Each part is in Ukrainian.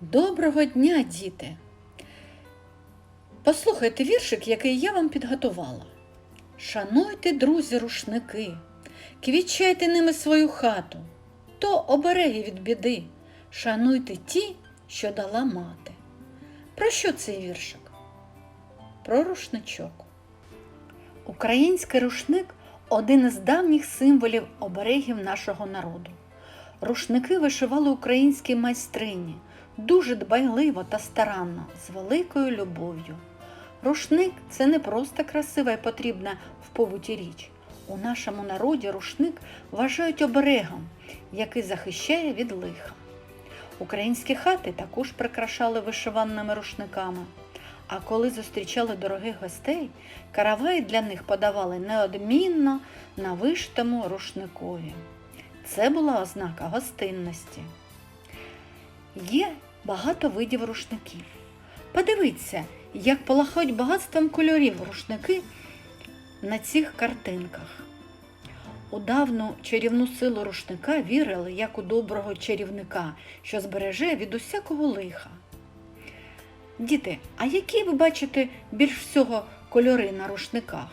Доброго дня, діти! Послухайте віршик, який я вам підготувала. Шануйте, друзі, рушники, квітчайте ними свою хату, то обереги від біди, шануйте ті, що дала мати. Про що цей віршик? Про рушничок. Український рушник один із давніх символів оберегів нашого народу. Рушники вишивали українські майстрині дуже дбайливо та старанно, з великою любов'ю. Рушник це не просто красива і потрібна в побуті річ. У нашому народі рушник вважають оберегом, який захищає від лиха. Українські хати також прикрашали вишиваними рушниками. А коли зустрічали дорогих гостей, караваї для них подавали неодмінно на вишитому рушникові. Це була ознака гостинності. Є багато видів рушників. Подивіться, як полахають багатством кольорів рушники на цих картинках. У давну чарівну силу рушника вірили, як у доброго чарівника, що збереже від усякого лиха. Діти, а які ви бачите більш всього кольори на рушниках?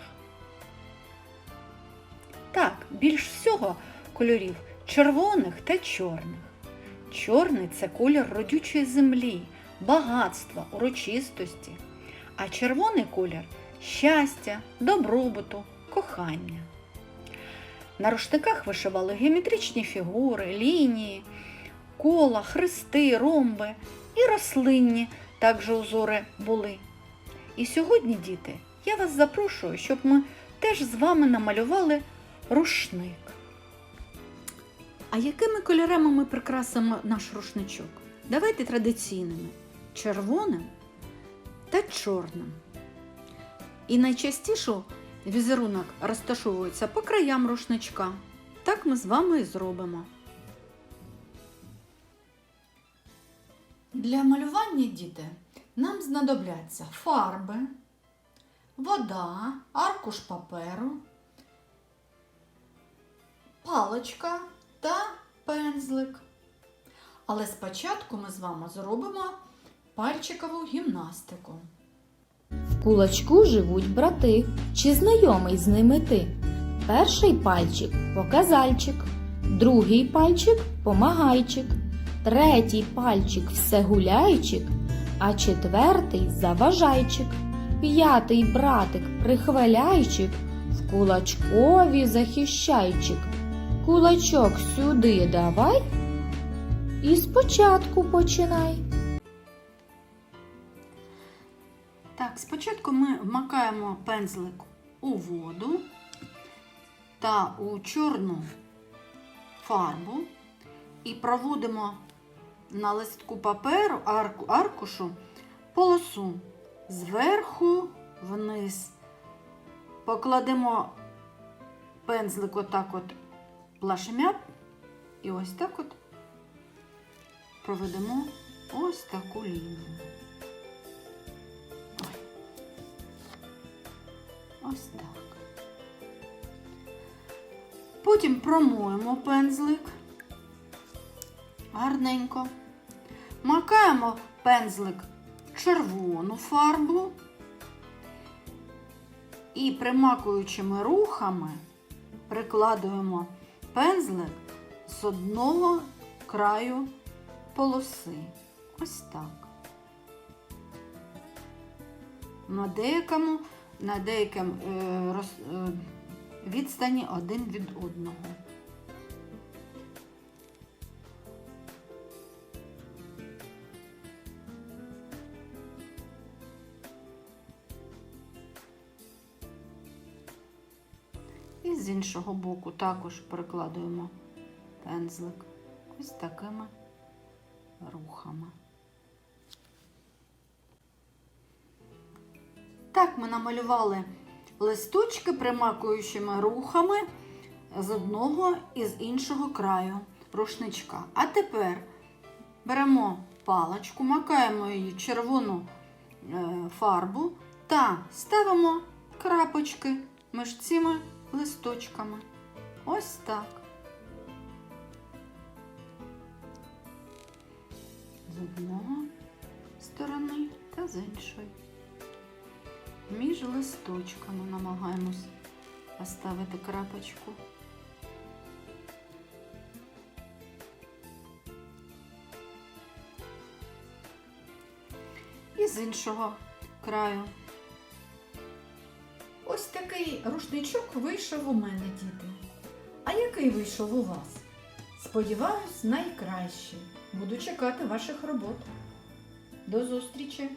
Так, більш всього кольорів червоних та чорних. Чорний це колір родючої землі, багатства, урочистості, а червоний колір щастя, добробуту, кохання. На рушниках вишивали геометричні фігури, лінії, кола, хрести, ромби і рослинні також узори були. І сьогодні, діти, я вас запрошую, щоб ми теж з вами намалювали рушник. А якими кольорами ми прикрасимо наш рушничок? Давайте традиційними червоним та чорним. І найчастіше візерунок розташовується по краям рушничка. Так ми з вами і зробимо. Для малювання діти нам знадобляться фарби, вода, аркуш паперу, паличка та пензлик. Але спочатку ми з вами зробимо пальчикову гімнастику. В кулачку живуть брати, чи знайомий з ними ти? Перший пальчик показальчик, другий пальчик помагайчик, третій пальчик всегуляйчик, а четвертий заважайчик, п'ятий братик прихваляйчик, в кулачкові захищайчик. Кулачок сюди давай і спочатку починай. Так, спочатку ми вмакаємо пензлик у воду та у чорну фарбу і проводимо на листку паперу арку, аркушу полосу зверху вниз. Покладемо пензлик отак от плашмя і ось так от проведемо ось таку лінію. Ось так. Потім промоємо пензлик гарненько. Макаємо пензлик в червону фарбу і примакуючими рухами прикладуємо пензлик з одного краю полоси. Ось так. На деякому на деякому е, роз- е, відстані один від одного. І з іншого боку також прикладуємо пензлик ось такими рухами. Так ми намалювали листочки примакуючими рухами з одного і з іншого краю рушничка. А тепер беремо паличку, макаємо її червону е, фарбу та ставимо крапочки між цими листочками. Ось так. з одного сторони та з іншої. Між листочками намагаємось поставити крапочку. І з іншого краю. Ось такий рушничок вийшов у мене, діти. А який вийшов у вас? Сподіваюсь, найкращий. Буду чекати ваших робот. До зустрічі!